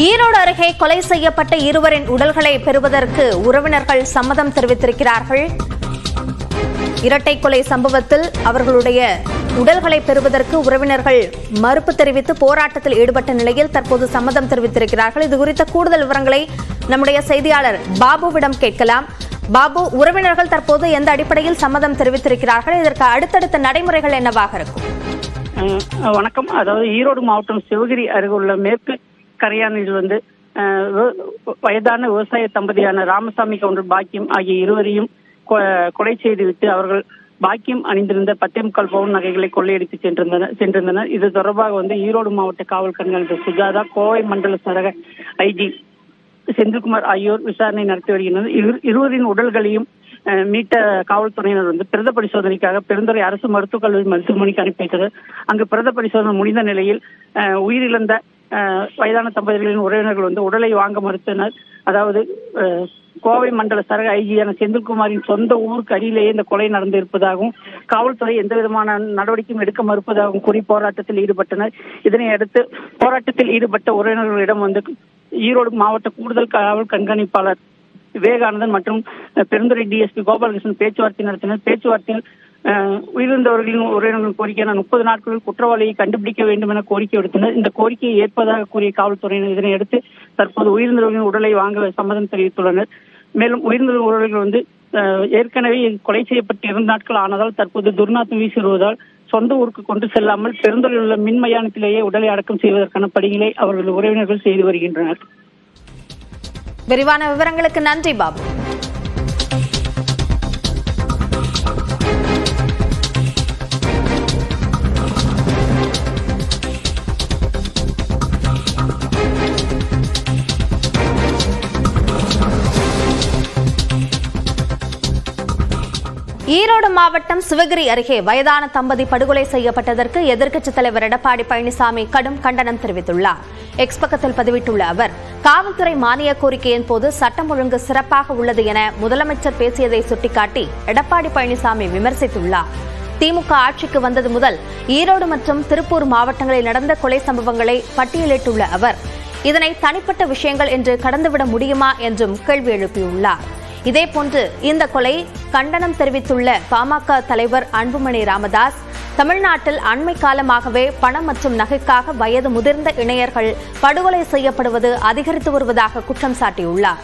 ஈரோடு அருகே கொலை செய்யப்பட்ட இருவரின் உடல்களை பெறுவதற்கு உறவினர்கள் சம்மதம் தெரிவித்திருக்கிறார்கள். இரட்டை கொலை சம்பவத்தில் அவர்களுடைய உடல்களை பெறுவதற்கு உறவினர்கள் மறுப்பு தெரிவித்து போராட்டத்தில் ஈடுபட்ட நிலையில் தற்போது சம்மதம் தெரிவித்திருக்கிறார்கள். இது குறித்த கூடுதல் விவரங்களை நம்முடைய செய்தியாளர் பாபுவிடம் கேட்கலாம். பாபு உறவினர்கள் தற்போது எந்த அடிப்படையில் சம்மதம் தெரிவித்திருக்கிறார்கள்? இதற்கு அடுத்தடுத்த நடைமுறைகள் என்னவாக இருக்கும்? வணக்கம். அதாவது ஈரோடு மாவட்டம் சிவகிரி அருகுள்ள மேற்கு கரையானில் வந்து வயதான விவசாய தம்பதியான ராமசாமி கவுண்டர் பாக்கியம் ஆகிய இருவரையும் கொலை செய்துவிட்டு அவர்கள் பாக்கியம் அணிந்திருந்த பத்தே முக்கால் பவுன் நகைகளை கொள்ளையடித்து சென்றிருந்தனர் சென்றிருந்தனர். இது தொடர்பாக வந்து ஈரோடு மாவட்ட காவல் கண்காணிப்பு சுஜாதா கோவை மண்டல சரக ஐஜி செந்தில்குமார் ஆகியோர் விசாரணை நடத்தி வருகின்றனர். இரு- இருவரின் உடல்களையும் அஹ், மீட்ட காவல்துறையினர் வந்து பிரத பரிசோதனைக்காக பெருந்துறை அரசு மருத்துவக் கல்லூரி மருத்துவமனைக்கு அனுப்பி வைத்தது அங்கு பிரத பரிசோதனை முடிந்த நிலையில் உயிரிழந்த வயதான தம்பதிகளின் உறவினர்கள் வந்து உடலை வாங்க மறுத்தனர். அதாவது கோவை மண்டல சரக ஐஜியான செந்தில்குமாரின் சொந்த ஊருக்கு அடியிலேயே இந்த கொலை நடந்திருப்பதாகவும் காவல்துறை எந்த விதமான நடவடிக்கையும் எடுக்க மறுப்பதாகவும் கூறி போராட்டத்தில் ஈடுபட்டனர். இதனை அடுத்து போராட்டத்தில் ஈடுபட்ட உறவினர்களிடம் வந்து ஈரோடு மாவட்ட கூடுதல் காவல் கண்காணிப்பாளர் விவேகானந்தன் மற்றும் பெருந்துறை டிஎஸ்பி கோபாலகிருஷ்ணன் பேச்சுவார்த்தை நடத்தினர். பேச்சுவார்த்தையில் உயிரிழந்தவர்களின் உறவினர்களின் கோரிக்கையான முப்பது நாட்களில் குற்றவாளியை கண்டுபிடிக்க வேண்டும் என கோரிக்கை விடுத்தனர் இந்த கோரிக்கையை ஏற்பதாக கூறிய காவல்துறையினர் இதனையடுத்து தற்போது உயிரிழந்தவர்களின் உடலை வாங்க சம்மதம் தெரிவித்துள்ளனர். மேலும் உயிரிழந்த உறவுகள் வந்து ஏற்கனவே கொலை செய்யப்பட்டு இரண்டு நாட்கள் ஆனதால் தற்போது துர்நாற்றம் வீசி வருவதால் சொந்த ஊருக்கு கொண்டு செல்லாமல் பெருந்தொழில் உள்ள மின் மயானத்திலேயே உடலை அடக்கம் செய்வதற்கான பணிகளை அவர்கள் உறவினர்கள் செய்து வருகின்றனர். விரிவான விவரங்களுக்கு நன்றி பாபு. ஈரோடு மாவட்டம் சிவகிரி அருகே வயதான தம்பதி படுகொலை செய்யப்பட்டதற்கு எதிர்க்கட்சித் தலைவர் எடப்பாடி பழனிசாமி கடும் கண்டனம் தெரிவித்துள்ளார். எக்ஸ் பக்கத்தில் பதிவிட்டுள்ள அவர் காவல்துறை மானிய கோரிக்கையின் போது சட்டம் ஒழுங்கு சிறப்பாக உள்ளது என முதலமைச்சர் பேசியதை சுட்டிக்காட்டி எடப்பாடி பழனிசாமி விமர்சித்துள்ளார். திமுக ஆட்சிக்கு வந்தது முதல் ஈரோடு மற்றும் திருப்பூர் மாவட்டங்களில் நடந்த கொலை சம்பவங்களை பட்டியலிட்டுள்ள அவர் இதனை தனிப்பட்ட விஷயங்கள் என்று கடந்துவிட முடியுமா என்றும் கேள்வி எழுப்பியுள்ளார். இதேபோன்று இந்த கொலை கண்டனம் தெரிவித்துள்ள பாமக தலைவர் அன்புமணி ராமதாஸ் தமிழ்நாட்டில் அண்மை காலமாகவே பணம் மற்றும் நகைக்காக வயது முதிர்ந்த இணையர்கள் படுகொலை செய்யப்படுவது அதிகரித்து வருவதாக குற்றம் சாட்டியுள்ளார்.